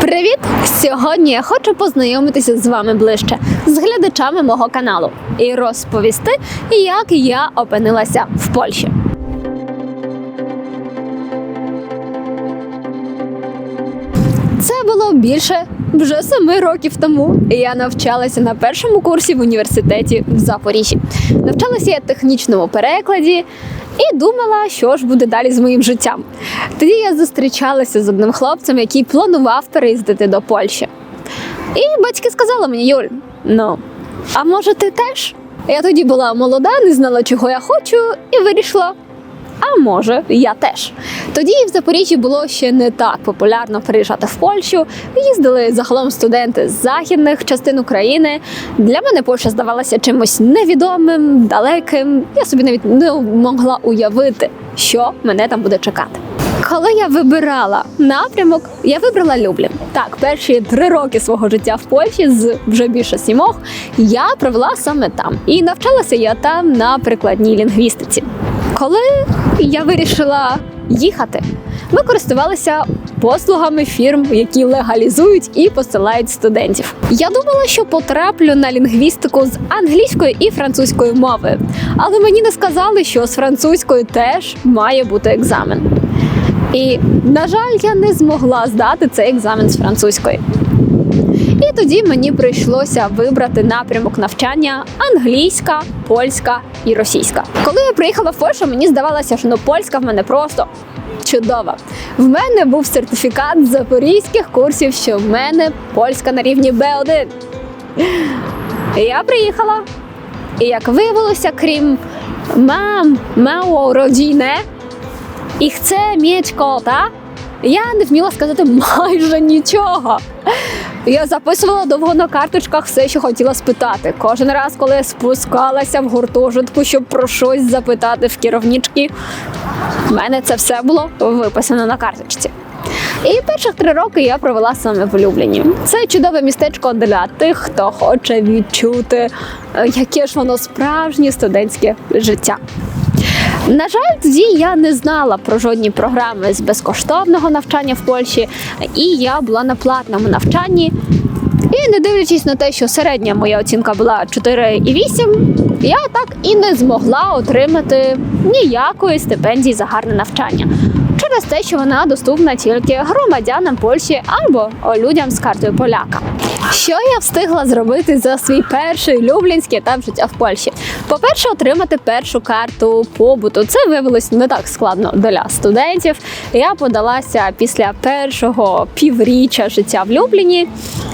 Привіт! Сьогодні я хочу познайомитися з вами ближче, з глядачами мого каналу і розповісти, як я опинилася в Польщі. Це було більше вже семи років тому. Я навчалася на першому курсі в університеті в Запоріжжі. Навчалася я технічному перекладі і думала, що ж буде далі з моїм життям. Тоді я зустрічалася з одним хлопцем, який планував переїздити до Польщі. І батьки сказали мені, Юль, ну, а може ти теж? Я тоді була молода, не знала, чого я хочу, і вирішила. А може, я теж. Тоді в Запоріжжі було ще не так популярно переїжджати в Польщу. Їздили загалом студенти з західних частин України. Для мене Польща здавалася чимось невідомим, далеким. Я собі навіть не могла уявити, що мене там буде чекати. Коли я вибирала напрямок, я вибрала Люблін. Так, перші три роки свого життя в Польщі з вже більше сімох я провела саме там. І навчалася я там на прикладній лінгвістиці. Коли я вирішила їхати, ми користувалися послугами фірм, які легалізують і посилають студентів. Я думала, що потраплю на лінгвістику з англійської і французької мови, але мені не сказали, що з французькою теж має бути екзамен. І, на жаль, я не змогла здати цей екзамен з французької. І тоді мені прийшлося вибрати напрямок навчання англійська, польська і російська. Коли я приїхала в Польщу, мені здавалося, що ну польська в мене просто чудова. В мене був сертифікат з запорізьких курсів, що в мене польська на рівні Б1. Я приїхала, і як виявилося, крім мам, мало родине, і chce mieć kota, я не вміла сказати майже нічого. Я записувала довго на карточках все, що хотіла спитати. Кожен раз, коли я спускалася в гуртожитку, щоб про щось запитати в керівнички, в мене це все було виписано на карточці. І перших три роки я провела саме в Любліні. Це чудове містечко для тих, хто хоче відчути, е, яке ж воно справжнє студентське життя. На жаль, тоді я не знала про жодні програми з безкоштовного навчання в Польщі, і я була на платному навчанні. І не дивлячись на те, що середня моя оцінка була 4,8, я так і не змогла отримати ніякої стипендії за гарне навчання. Через те, що вона доступна тільки громадянам Польщі або людям з картою поляка. Що я встигла зробити за свій перший люблінський етап життя в Польщі? По-перше, отримати першу карту побуту. Це виявилось не так складно для студентів. Я подалася після першого півріччя життя в Любліні.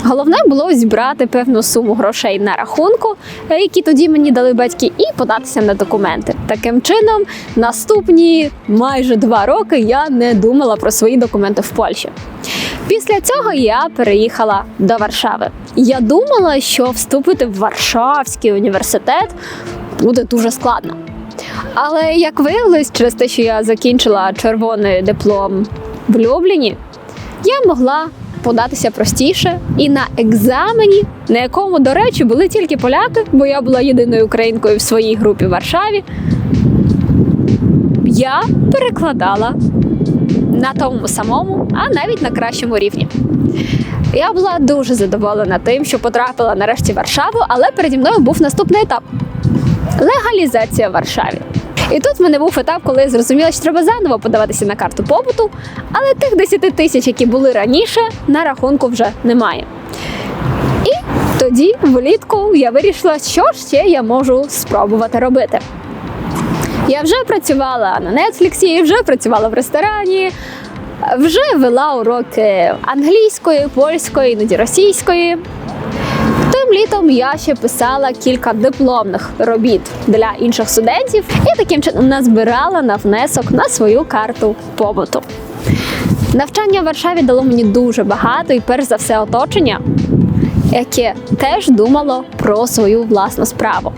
Головне було зібрати певну суму грошей на рахунку, які тоді мені дали батьки, і податися на документи. Таким чином, наступні майже два роки я не думала про свої документи в Польщі. Після цього я переїхала до Варшави. Я думала, що вступити в Варшавський університет буде дуже складно. Але як виявилось, через те, що я закінчила червоний диплом в Любліні, я могла податися простіше і на екзамені, на якому, до речі, були тільки поляки, бо я була єдиною українкою в своїй групі в Варшаві. Я перекладала на тому самому, а навіть на кращому рівні. Я була дуже задоволена тим, що потрапила нарешті в Варшаву, але переді мною був наступний етап легалізація в Варшаві. І тут в мене був етап, коли я зрозуміла, що треба заново подаватися на карту побуту, але тих 10 тисяч, які були раніше, на рахунку вже немає. І тоді, влітку, я вирішила, що ще я можу спробувати робити. Я вже працювала на Нетфліксі, вже працювала в ресторані, вже вела уроки англійської, польської, іноді російської. Тим літом я ще писала кілька дипломних робіт для інших студентів і таким чином назбирала на внесок на свою карту побуту. Навчання в Варшаві дало мені дуже багато і перш за все оточення, яке теж думало про свою власну справу.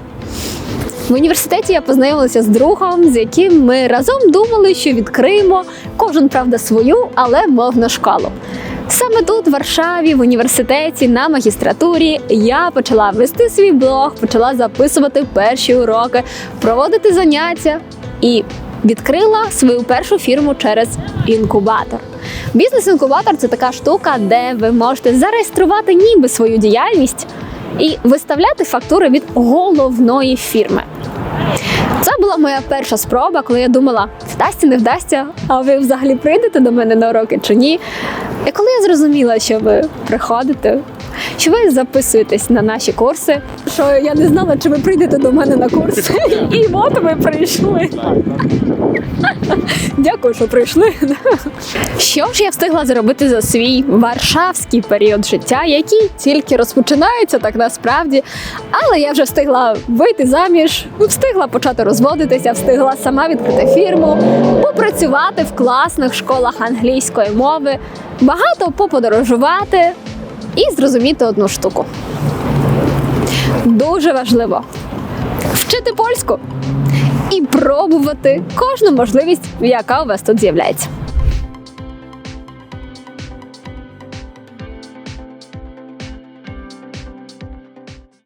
В університеті я познайомилася з другом, з яким ми разом думали, що відкриємо кожен правда свою, але мовну школу. Саме тут, в Варшаві, в університеті, на магістратурі, я почала вести свій блог, почала записувати перші уроки, проводити заняття. І відкрила свою першу фірму через інкубатор. Бізнес-інкубатор це така штука, де ви можете зареєструвати ніби свою діяльність і виставляти фактури від головної фірми. Це була моя перша спроба, коли я думала, вдасться, не вдасться, а ви взагалі прийдете до мене на уроки чи ні. І коли я зрозуміла, що ви приходите, що ви записуєтесь на наші курси, що я не знала, чи ви прийдете до мене на курси, і от ви прийшли. Дякую, що прийшли. Що ж я встигла зробити за свій варшавський період життя, який тільки розпочинається так насправді. Але я вже встигла вийти заміж, встигла почати розводитися, встигла сама відкрити фірму, попрацювати в класних школах англійської мови, багато поподорожувати і зрозуміти одну штуку. Дуже важливо вчити польську і пробувати кожну можливість, яка у вас тут з'являється.